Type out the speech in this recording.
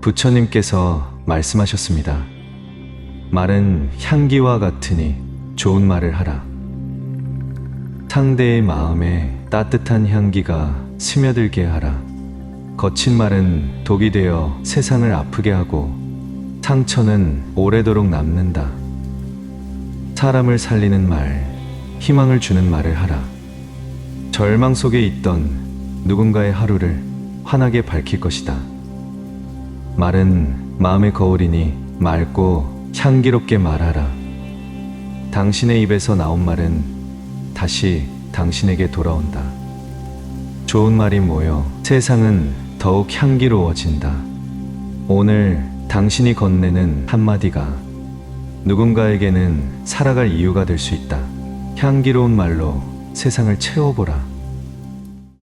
부처님께서 말씀하셨습니다. 말은 향기와 같으니 좋은 말을 하라. 상대의 마음에 따뜻한 향기가 스며들게 하라. 거친 말은 독이 되어 세상을 아프게 하고 상처는 오래도록 남는다. 사람을 살리는 말, 희망을 주는 말을 하라. 절망 속에 있던 누군가의 하루를 환하게 밝힐 것이다. 말은 마음의 거울이니 맑고 향기롭게 말하라. 당신의 입에서 나온 말은 다시 당신에게 돌아온다. 좋은 말이 모여 세상은 더욱 향기로워진다. 오늘 당신이 건네는 한마디가 누군가에게는 살아갈 이유가 될 수 있다. 향기로운 말로 세상을 채워보라.